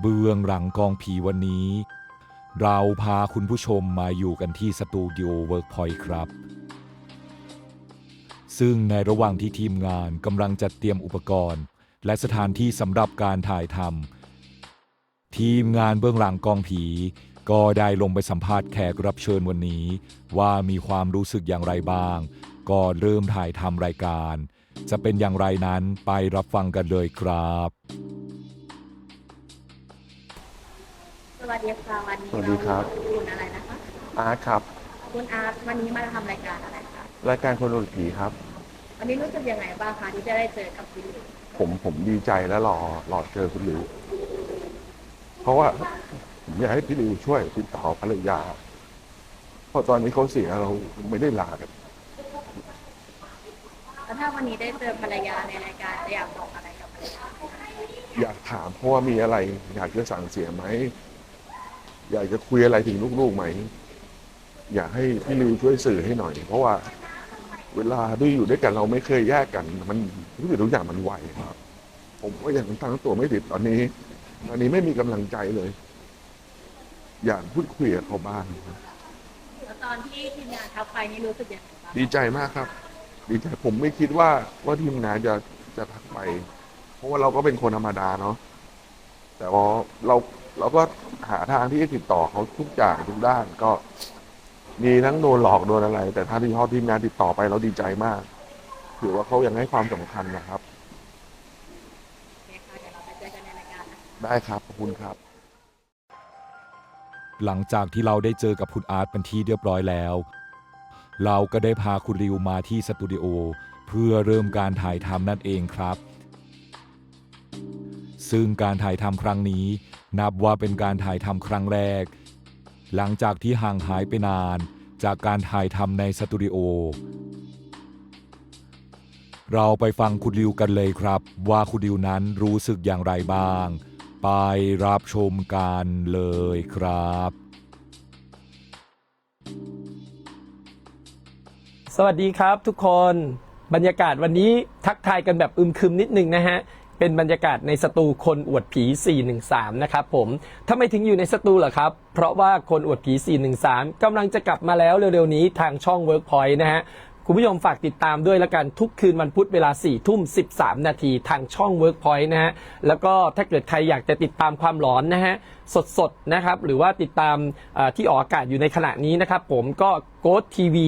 เบื้องหลังกองผีวันนี้ เราพาคุณผู้ชมมาอยู่กันที่สตูดิโอเวิร์กพอยต์ครับ ซึ่งในระหว่างที่ทีมงานกำลังจัดเตรียมอุปกรณ์ และสถานที่สำหรับการถ่ายทำทีมงานเบื้องหลังกองผีก็ได้ลงไปสัมภาษณ์แขกรับเชิญวันนี้ ว่ามีความรู้สึกอย่างไรบ้างก่อนเริ่มถ่ายทำรายการ จะเป็นอย่างไรนั้นไปรับฟังกันเลยครับ วัสดีค่ะวันนี้สวัสดีครับเาอยู่คุณอะไรนะคะ อาร์ตครับ คุณอาร์ตวันนี้มาทำรายการอะไรคะรายการคนดูผีครับ วันนี้รู้สึกยังไงบ้างคะที่จะได้เจอกับพี่ลิวผมผมดีใจและรอรอเจอคุณหลิว เพราะว่าผมอยากให้พี่หลิวช่วยติดต่อภรรยา เพราะตอนนี้เขาเสียเราไม่ได้ลากัน แล้วถ้าวันนี้ได้เจอภรรยาในรายการจะอยากบอกอะไรกับภรรยาอยากถามเพราะว่ามีอะไร อยากจะสั่งเสียไหม อยากจะคุยอะไรถึงลูกๆไหม อยากให้พี่หลิวช่วยสื่อให้หน่อย เพราะว่าเวลาด้วยอยู่ด้วยกันเราไม่เคยแยกกัน มันทุกสิ่งทุกอย่างมันไวครับ ผมก็ยังตั้งตัวไม่ติดตอนนี้ ตอนนี้ไม่มีกำลังใจเลย อยากพูดคุยกับเขาบ้างครับแล้วตอนที่ทีมงานทักไปนี่รู้สึกยังไงบ้างดีใจมากครับ ดีใจผมไม่คิดว่าว่าทีมงานจะจะทักไป เพราะว่าเราก็เป็นคนธรรมดาเนาะแต่ว่าเรา เราก็หาทางที่จะติดต่อเขาทุกอย่างทุกด้านก็ มีทั้งโดนหลอกโดนอะไร แต่ถ้าที่เขาทีมงานติดต่อไปเราดีใจมาก ถือว่าเขายังให้ความสำคัญนะครับโอเคค่ะเดี๋ยวเราไปเจอกันในรายการนะได้ครับขอบคุณครับ หลังจากที่เราได้เจอกับคุณอาร์ตเป็นที่เรียบร้อยแล้ว เราก็ได้พาคุณริวมาที่สตูดิโอเพื่อเริ่มการถ่ายทำนั่นเองครับ ซึ่งการถ่ายทำครั้งนี้ นับว่าเป็นการถ่ายทำครั้งแรก หลังจากที่ห่างหายไปนานจากการถ่ายทำในสตูดิโอ เราไปฟังคุณริวกันเลยครับ ว่าคุณริวนั้นรู้สึกอย่างไรบ้าง ไปรับชมกันเลยครับ สวัสดีครับทุกคน บรรยากาศวันนี้ทักทายกันแบบอึมครึมนิดนึงนะฮะ เป็นบรรยากาศในสตูคนอวดผี 413 นะครับผมทำไมถึงอยู่ในสตูเหรอครับ เพราะว่าคนอวดผี 413กำลังจะกลับมาแล้วเร็วๆนี้ทางช่อง Workpoint นะฮะ คุณผู้ชมฝากติดตามด้วยละกันทุกคืนวันพุธเวลา4ทุ่ม 13 นาทีทางช่อง Workpoint นะฮะ แล้วก็ถ้าเกิดใครอยากจะติดตามความหลอนนะฮะ สดๆ นะครับ หรือว่าติดตามเอ่อที่ออกอากาศอยู่ในขณะนี้นะครับผมก็ g o ทีวี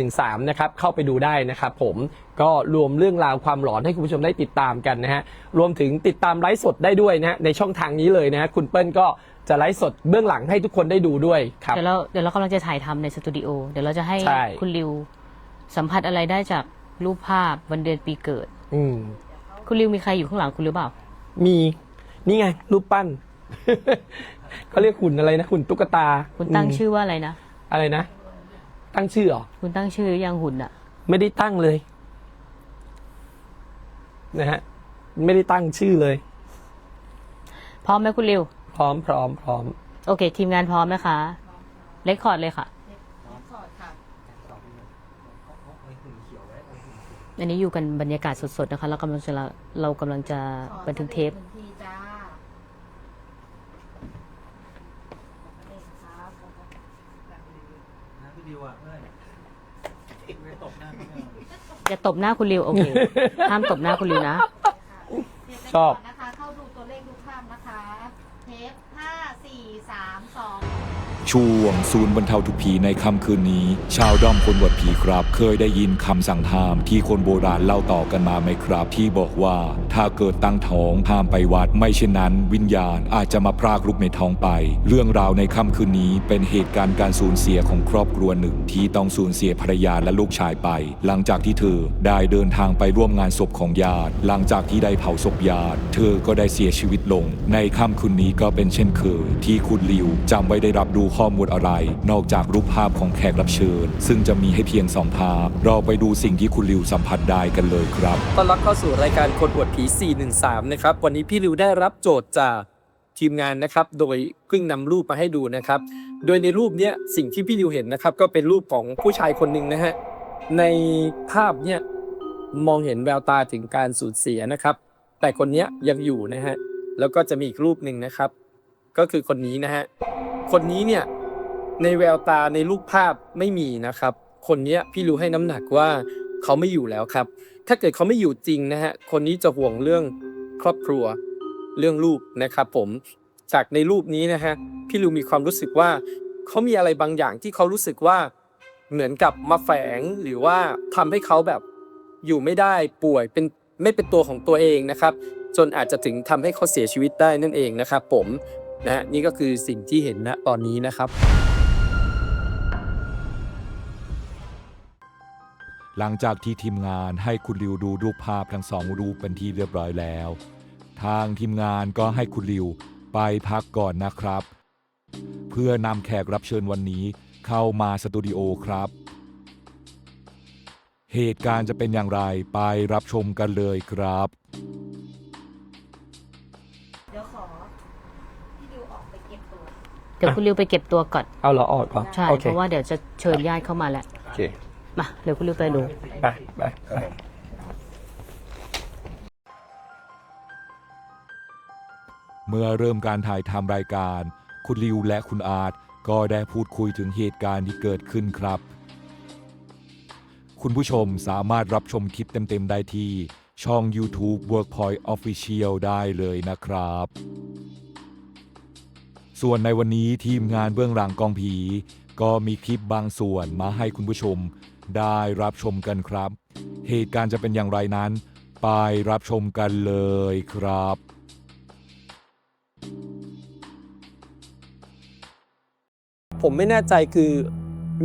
413 นะครับ เข้าไปดูได้นะครับผมก็รวมเรื่องราวความหลอนให้คุณผู้ชมได้ติดตามกันนะฮะ รวมถึงติดตามไลฟ์สดได้ด้วยนะฮะในช่องทางนี้เลยนะฮะคุณเปิ้ลก็จะไลฟ์สดเบื้องหลังให้ทุกคนได้ดูด้วยครับเดี๋ยวเราเดี๋ยวเรากำลังจะถ่ายทำในสตูดิโอเดี๋ยวเราจะให้ใช่คุณริว สัมผัสอะไรได้จากรูปภาพวันเดือนปีเกิด อืม คุณริวมีใครอยู่ข้างหลังคุณหรือเปล่า มี นี่ไง รูปปั้น เขาเรียกหุ่นอะไรนะหุ่นตุ๊กตาคุณตั้งมชื่อว่าอะไรนะ อะไรนะ ตั้งชื่อเหรอ คุณตั้งชื่อยังหุ่นอะไม่ได้ตั้งเลย นะฮะ ไม่ได้ตั้งชื่อเลย พร้อมไหมคุณริว พร้อมพร้อมพร้อม โอเค ทีมงานพร้อมนะคะ เลคคอร์ดเลยค่ะ อันนี้อยู่กันบรรยากาศสดๆนะคะเรากำลังจะเรากำลังจะบันทึกเทปอย่าตบหน้าคุณริวโอเค ห้ามตบหน้าคุณริวนะ ชอบนะคะเข้าดูตัวเลขดูภาพนะคะ เทปห้าสี่สามสอง ช่วงศูนย์บรรเทาทุกผีในค่ำคืนนี้ ชาวด้อมคนบวดผีครับ เคยได้ยินคำสั่งห้ามที่คนโบราณเล่าต่อกันมาไหมครับ ที่บอกว่า ถ้าเกิดตั้งท้องห้ามไปวัด ไม่เช่นนั้น วิญญาณอาจจะมาพรากลูกในท้องไป เรื่องราวในค่ำคืนนี้เป็นเหตุการณ์การสูญเสียของครอบครัวหนึ่ง ที่ต้องสูญเสียภรรยาและลูกชายไป หลังจากที่เธอได้เดินทางไปร่วมงานศพของญาติ หลังจากที่ได้เผาศพญาติ เธอก็ได้เสียชีวิตลง ในค่ำคืนนี้ก็เป็นเช่นเคยที่คุณลิวจำไว้ได้รับดูข้อมูลอะไร นอกจากรูปภาพของแขกรับเชิญ ซึ่งจะมีให้เพียงสองภาพ เราไปดูสิ่งที่คุณลิวสัมผัสได้กันเลยครับต้อนรับเข้าสู่รายการคนอวดผี 413 นะครับ วันนี้พี่ริวได้รับโจทย์จากทีมงานนะครับ โดยเพิ่งนำรูปมาให้ดูนะครับ โดยในรูปเนี้ยสิ่งที่พี่ริวเห็นนะครับ ก็เป็นรูปของผู้ชายคนหนึ่งนะฮะ ในภาพเนี้ยมองเห็นแววตาถึงการสูญเสียนะครับ แต่คนเนี้ยยังอยู่นะฮะ แล้วก็จะมีอีกรูปหนึ่งนะครับ ก็คือคนนี้นะฮะคนนี้เนี่ยในแววตาในรูปภาพไม่มีนะครับ คนเนี้ยพี่รู้ให้น้ำหนักว่าเขาไม่อยู่แล้วครับ ถ้าเกิดเขาไม่อยู่จริงนะฮะคนนี้จะห่วงเรื่องครอบครัวเรื่องลูกนะครับผมจากในรูปนี้นะฮะพี่ลูมีความรู้สึกว่าเขามีอะไรบางอย่างที่เขารู้สึกว่าเหมือนกับมาแฝงหรือว่าทำให้เขาแบบอยู่ไม่ได้ป่วยเป็นไม่เป็นตัวของตัวเองนะครับ จนอาจจะถึงทำให้เขาเสียชีวิตได้นั่นเองนะครับ ผม นะฮะนี่ก็คือสิ่งที่เห็นณตอนนี้นะครับ หลังจากที่ทีมงานให้คุณริวดูรูปภาพทั้งสองรูปเป็นที่เรียบร้อยแล้ว ทางทีมงานก็ให้คุณริวไปพักก่อนนะครับ เพื่อนำแขกรับเชิญวันนี้เข้ามาสตูดิโอครับ เหตุการณ์จะเป็นอย่างไรไปรับชมกันเลยครับ เดี๋ยวขอ พี่ดิวออกไปเก็บตัว เดี๋ยวคุณริวไปเก็บตัวก่อน เอาเหรอออกก่อนใช่ โอเคเพราะว่าเดี๋ยวจะเชิญญาติเข้ามาแล้วโอเค มา เดี๋ยวคุณริวไปดู ไปไปไปเมื่อเริ่มการถ่ายทำรายการ คุณริวและคุณอาร์ตก็ได้พูดคุยถึงเหตุการณ์ที่เกิดขึ้นครับ คุณผู้ชมสามารถรับชมคลิปเต็ม ๆ ได้ที่ช่อง YouTube Workpoint Official ได้เลยนะครับ ส่วนในวันนี้ทีมงานเบื้องหลังกองผี ก็มีคลิปบางส่วนมาให้คุณผู้ชมได้รับชมกันครับ เหตุการณ์จะเป็นอย่างไรนั้น ไปรับชมกันเลยครับ ผมไม่แน่ใจคือ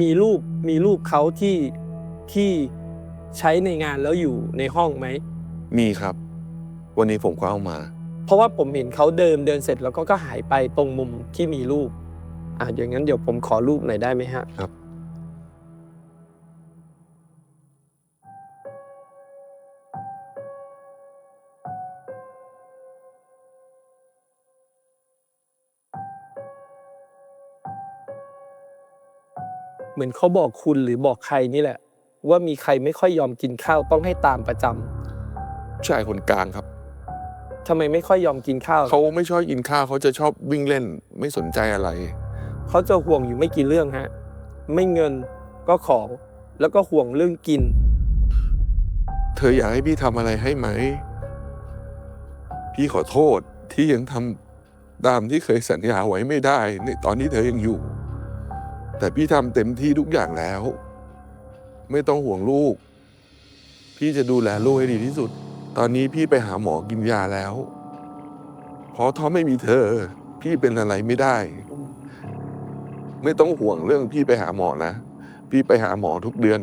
มีรูปมีรูปเขาที่ที่ใช้ในงานแล้วอยู่ในห้องไหม มีครับ วันนี้ผมก็เอามา ราะว่าผมเห็นเขาเดินเดินเสร็จแล้วก็ก็หายไปตรงมุมที่มีรูป อะอย่างนั้นเดี๋ยวผมขอรูปหน่อยได้ไหมฮะครับ เหมือนเขาบอกคุณหรือบอกใครนี่แหละ ว่ามีใครไม่ค่อยยอมกินข้าวต้องให้ตามประจำ ผู้ชายคนกลางครับ ทำไมไม่ค่อยยอมกินข้าวเขาไม่ชอบกินข้าวเขาจะชอบวิ่งเล่นไม่สนใจอะไร เขาจะห่วงอยู่ไม่กี่เรื่องฮะ ไม่เงินก็ของแล้วก็ห่วงเรื่องกิน เธออยากให้พี่ทำอะไรให้ไหม พี่ขอโทษที่ยังทำตามที่เคยสัญญาไว้ไม่ได้ในตอนที่เธอยังอยู่ แต่พี่ทำเต็มที่ทุกอย่างแล้ว ไม่ต้องห่วงลูก พี่จะดูแลลูกให้ดีที่สุด ตอนนี้พี่ไปหาหมอกินยาแล้ว เพราะถ้าไม่มีเธอ พี่เป็นอะไรไม่ได้ ไม่ต้องห่วงเรื่องพี่ไปหาหมอนะ พี่ไปหาหมอทุกเดือน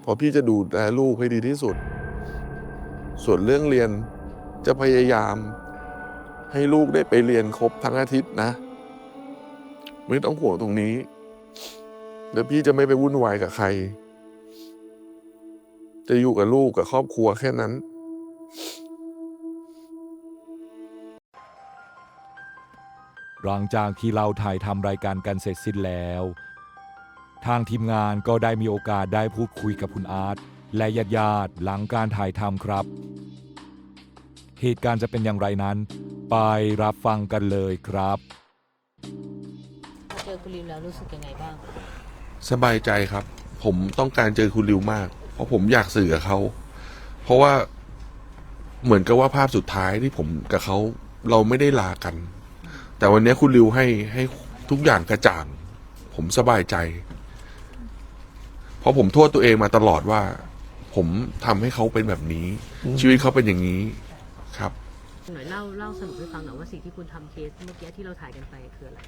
เพราะพี่จะดูแลลูกให้ดีที่สุด ส่วนเรื่องเรียนจะพยายาม ให้ลูกได้ไปเรียนครบทั้งอาทิตย์นะ ไม่ต้องห่วงตรงนี้ แล้วพี่จะไม่ไปวุ่นวายกับใคร จะอยู่กับลูกกับครอบครัวแค่นั้น หลังจากที่เราถ่ายทำรายการกันเสร็จสิ้นแล้ว ทางทีมงานก็ได้มีโอกาสได้พูดคุยกับคุณอาร์ตและญาติญาติๆหลังการถ่ายทำครับ เหตุการณ์จะเป็นอย่างไรนั้น ไปรับฟังกันเลยครับ เจอคุณริวแล้วรู้สึกยังไงบ้าง สบายใจครับ ผมต้องการเจอคุณริวมาก เพราะผมอยากสื่อกับเขา เพราะว่าเหมือนกับว่าภาพสุดท้ายที่ผมกับเขาเราไม่ได้ลากัน แต่วันนี้คุณริวให้ให้ทุกอย่างกระจ่าง ผมสบายใจ เพราะผมโทษตัวเองมาตลอดว่า ผมทำให้เขาเป็นแบบนี้ ชีวิตเขาเป็นอย่างนี้ครับ หน่อยเล่าเล่าสรุปให้ฟังหน่อยว่าสิ่งที่คุณทำเคสเมื่อกี้ที่เราถ่ายกันไปคืออะไร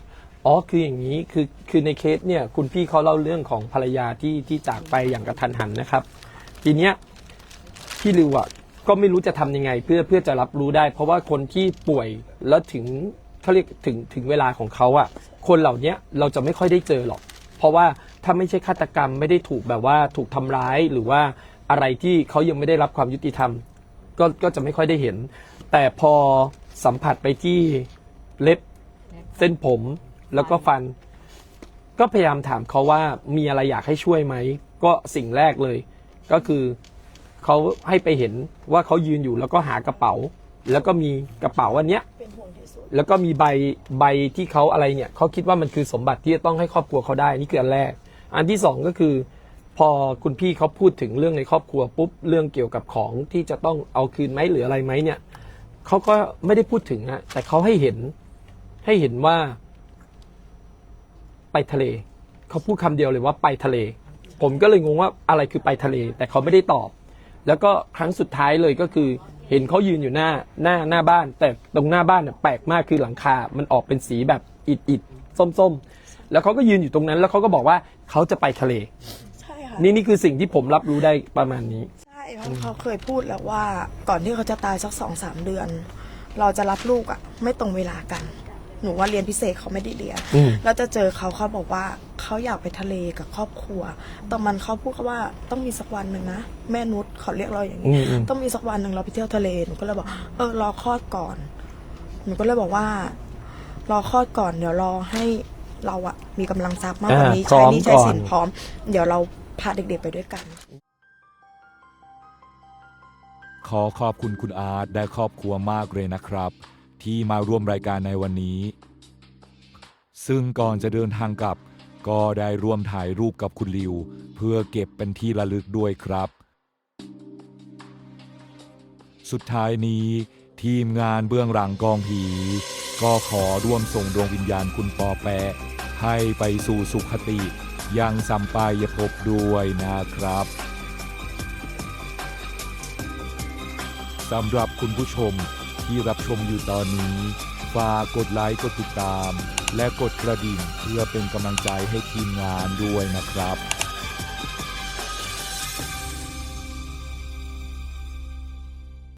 อ๋อคืออย่างนี้คือคือในเคสเนี่ยคุณพี่เขาเล่าเรื่องของภรรยาที่ที่จากไปอย่างกระทันหันนะครับ ทีเนี้ยพี่ริวอะก็ไม่รู้จะทำยังไงเพื่อเพื่อจะรับรู้ได้ เพราะว่าคนที่ป่วยแล้วถึงเขาเรียกถึงถึงเวลาของเขาอะ คนเหล่านี้เราจะไม่ค่อยได้เจอหรอก เพราะว่าถ้าไม่ใช่ฆาตกรรมไม่ได้ถูกแบบว่าถูกทำร้ายหรือว่าอะไรที่เขายังไม่ได้รับความยุติธรรม ก็ก็จะไม่ค่อยได้เห็น แต่พอสัมผัสไปที่เล็บเส้นผม แล้วก็ฟัน ก็พยายามถามเขาว่ามีอะไรอยากให้ช่วยไหม ก็สิ่งแรกเลย ก็คือเขาให้ไปเห็นว่าเขายืนอยู่แล้วก็หากระเป๋า แล้วก็มีกระเป๋าอันเนี้ยสุดแล้วก็มีใบใบที่เขาอะไรเนี่ยเขาคิดว่ามันคือสมบัติที่จะต้องให้ครอบครัวเขาได้นี่คืออันแรก อันที่สองก็คือ พอคุณพี่เขาพูดถึงเรื่องในครอบครัวปุ๊บเรื่องเกี่ยวกับของที่จะต้องเอาคืนไหมหรืออะไรไหมเนี่ยเขาก็ไม่ได้พูดถึงนะแต่เขาให้เห็นให้เห็นว่า ไปทะเล เขาพูดคำเดียวเลยว่าไปทะเล ผมก็เลยงงว่าอะไรคือไปทะเล แต่เขาไม่ได้ตอบ แล้วก็ครั้งสุดท้ายเลยก็คือเห็นเขายืนอยู่หน้าหน้าหน้าบ้าน แต่ตรงหน้าบ้านเนี่ยแปลกมากคือหลังคา มันออกเป็นสีแบบอิดอิดส้มส้มๆ แล้วเขาก็ยืนอยู่ตรงนั้น แล้วเขาก็บอกว่าเขาจะไปทะเล ใช่ค่ะ นี่นี่คือสิ่งที่ผมรับรู้ได้ประมาณนี้ ใช่เพราะเขาเคยพูดแล้วว่า ก่อนที่เขาจะตายสักสองสามเดือน เราจะรับลูกอะ่ะ ไม่ตรงเวลากัน หนูว่าเรียนพิเศษเขาไม่ได้เรียนอืม แล้วจะเจอเขาเขาบอกว่าเขาอยากไปทะเลกับครอบครัวตอนมันเขาพูดเขาว่าต้องมีสักวันหนึ่งนะแม่นุชเขาเรียกเราอย่างนี้ อืมอืม ต้องมีสักวันหนึ่งเราไปเที่ยวทะเลหนูก็เลยบอกเออรอคลอดก่อน หนูก็เลยบอกว่า รอคลอดก่อน เดี๋ยวรอให้เราอะมีกำลังทรัพย์มากกว่านี้อ่าพร้ใช้อมหนี่ใช้สินก่อน พร้อม เดี๋ยวเราพาเด็กๆไปด้วยกัน ขอขอบคุณคุณอาร์ตและครอบครัวมากเลยนะครับ ที่มาร่วมรายการในวันนี้ ซึ่งก่อนจะเดินทางกลับ ก็ได้ร่วมถ่ายรูปกับคุณลิว เพื่อเก็บเป็นที่ระลึกด้วยครับ สุดท้ายนี้ ทีมงานเบื้องหลังกองผี ก็ขอร่วมส่งดวงวิญญาณคุณปอแปะให้ไปสู่สุขติยังสัมปายภพด้วยนะครับสำหรับคุณผู้ชม ที่รับชมอยู่ตอนนี้ ฝากกดไลค์ กดติดตาม และกดกระดิ่งเพื่อเป็นกำลังใจให้ทีมงานด้วยนะครับ